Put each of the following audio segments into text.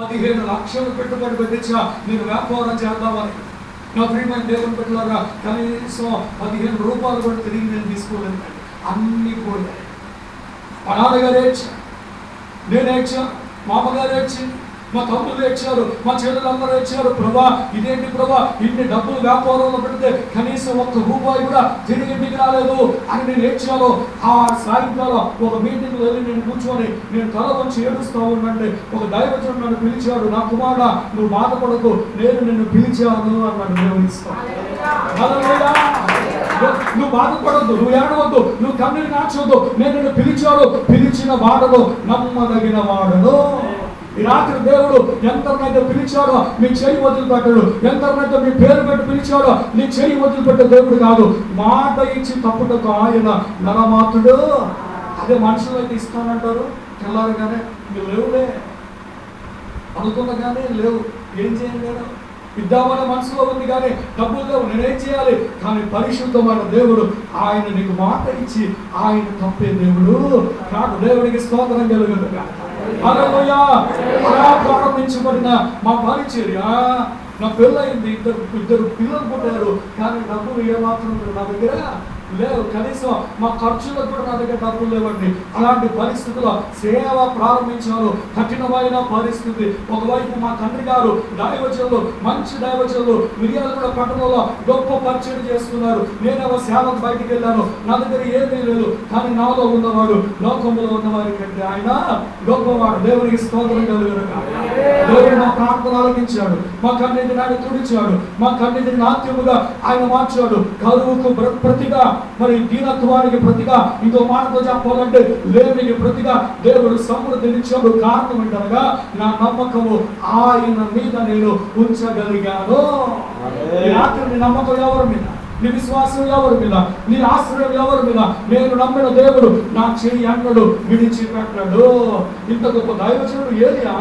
పదిహేను లక్షలు పెట్టుబడి పెట్టించిన నేను వ్యాపారం చేద్దామని నా ప్రియమైన దేవుని పెట్టలాగా కనీసం పదిహేను రూపాయలు కూడా తిరిగి నేను తీసుకోలేదు అన్నీ పోయాయి. మా నాన్నగారు ఏడ్చా నేను ఏడ్చా మా అమ్మగారు ఏడ్చింది. మా తమ్ముళ్ళు ఏడ్చారు మా చెల్లెలందరూ ఏడ్చారు ప్రభా ఇదేంటి ప్రభా? ఇన్ని డబ్బులు వ్యాపారంలో పెడితే కనీసం ఒక్క రూపాయి కూడా తిరిగి ఇంటికి రాలేదు అని నేను ఏడ్చాను ఆ సాయంకాలం ఒక మీటింగ్ వెళ్ళి నేను కూర్చొని నేను తల వచ్చి ఏడుస్తా ఉండంటే ఒక దైవజుడు నన్ను పిలిచాడు నా కుమారుడా నువ్వు బాధపడకు నేను నిన్ను పిలిచాను అన్నాడు దేవుని హల్లెలూయా. నువ్వు బాధపడద్దు నువ్వు ఏడవద్దు నువ్వు కన్నీరు నాచవద్దు నేను నిన్ను పిలిచాడు పిలిచిన వాడను నమ్మదగిన వాడను. ఈ రాత్రి దేవుడు ఎంతనైతే పిలిచాడో మీ చేయి వదిలిపెట్టాడు. ఎంతనైతే మీ పేరు పెట్టి పిలిచాడో నీ చేయి వదిలిపెట్టే దేవుడు కాదు. మాట ఇచ్చి తప్పుటకు ఆయన నరమాతుడు. అదే మనుషులు అయితే ఇస్తానంటారు. తెల్లారగానే నువ్వు లేవులే. అనుకున్నగానే లేవు. ఏం చేయండి నేను ఇద్దామనే మనసులో ఉంది కానీ డబ్బులు లేవు. నేనేం చేయాలి? కానీ పరిశుద్ధమైన దేవుడు ఆయన నీకు మాట ఇచ్చి ఆయన తప్పే దేవుడు. నాకు దేవుడికి స్తోత్రం కలుగుతుంది కానీ ప్రారంభించబడిన మా పరిచర్య నా పెళ్ళయింది ఇద్దరు ఇద్దరు పిల్లలు పుట్టారు కానీ డబ్బులు ఏమాత్రం నా దగ్గర. లేవు కనీసం మా ఖర్చులకు కూడా నా దగ్గర డబ్బులు లేవండి. అలాంటి పరిస్థితుల్లో సేవ ప్రారంభించారు కఠినమైన పరిస్థితి. ఒకవైపు మా తండ్రి గారు దైవచనులు మంచి దైవచనులు మిరియాలు కూడా పట్టణంలో గొప్ప పరిచయం చేస్తున్నారు. నేను సేవకు బయటికి వెళ్ళాను. నా దగ్గర ఏమీ లేదు. కానీ నాలో ఉన్నవాడు లోకంలో ఉన్నవారి కంటే ఆయన గొప్పవాడు. దేవునికి స్తోత్రం కలుగును దేవుడు మా ప్రార్థన ఆలకించాడు. మా కన్నీటి నాడు తుడిచాడు. మా కన్నీటి నాట్యముగా ఆయన మార్చాడు. కరువుకు ప్రతిగా మరి దీనత్వానికి ప్రతిగా ఇంకో మాటతో చెప్పాలంటే లేమికి ప్రతిగా దేవుడు సమృద్ధినిచ్చాడు కారణం ఏంటనగా నా నమ్మకము ఆయన మీద నేను ఉంచగలిగాను. రాత్రి నీ నమ్మకం ఎవరి మీద? నీ విశ్వాసం ఎవరి మీద? నీ ఆశ్రయం ఎవరి మీద? నేను నమ్మిన దేవుడు నా చెయ్యి అన్నడు విడిచిపెట్టాడు. ఇంత గొప్ప దైవజనుడు ఏలియా?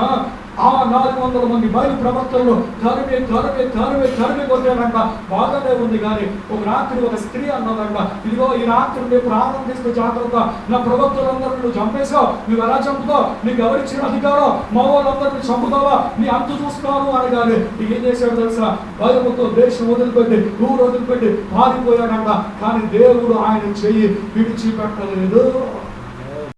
ఆ నాలుగు వందల మంది బయలు ప్రవక్తలను తరిమి తరిమి తరిమి తరిమి కొట్టారంట. బాగానే ఉంది కానీ ఒక రాత్రి ఒక స్త్రీ అన్నదంట. ఇదిగో ఈ రాత్రి నేను ప్రారంభిస్తూ జాగ్రత్త. నా ప్రవక్తలందరూ నువ్వు చంపేశావు. నువ్వు ఎలా చంపుతావు? నీకు ఎవరిచ్చిన అధికారం? మా వాళ్ళందరూ చంపుతావా? నీ అంతు చూస్తాను అనగానే ఏం చేశాడు తెలుసా? భయముతో దేశం వదిలిపెట్టి ఊరు వదిలిపెట్టి పారిపోయాడంట. కానీ దేవుడు ఆయన చెయ్యి విడిచిపెట్టలేదు.